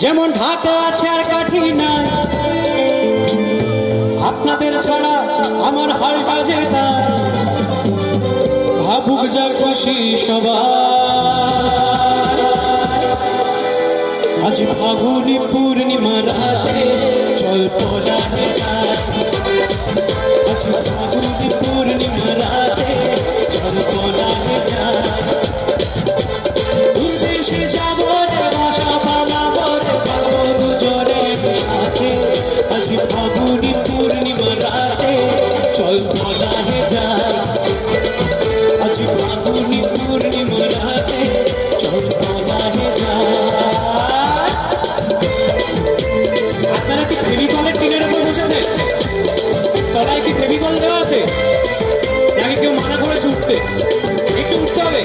যেমন ঢাকা আছে আর কাঠি না আপনাদের ছাড়া আমার হালটা যেতা ভাবুক যা খুশি সবাই আজ ফাগুনি পুরে নাকি কেউ মানা করেছে উঠতে একটু উঠতে হবে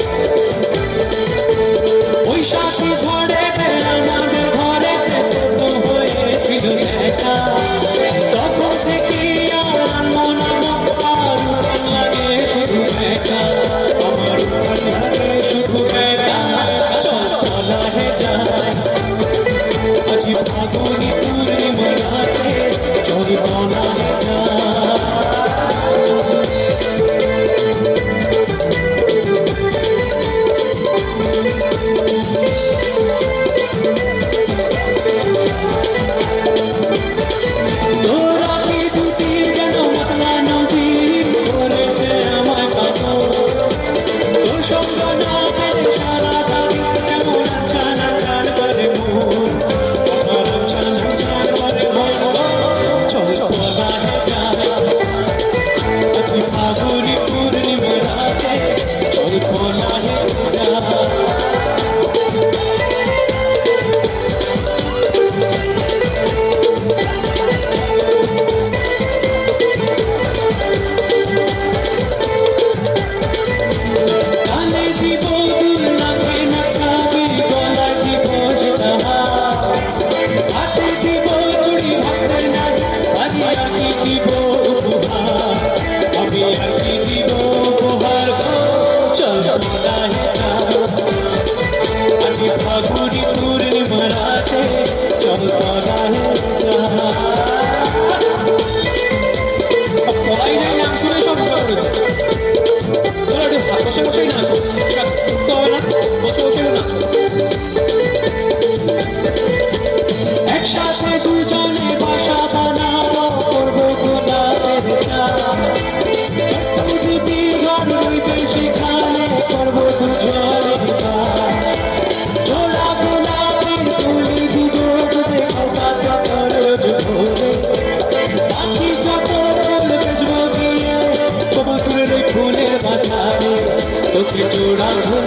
ওই শাসন ঝড়ে আমাদের ঘরে হয়েছিল একা তখন থেকে আমার মন আমার লাগে শুধু একা আমার লাগে শুধু একা যায় আজি बाधा जा দিব আমি হাঁকি দিব উপহার চন্দ্রমা আমি ফাগুনি পূর্ণিমা না বসে বসে না একসাথে 아, 네.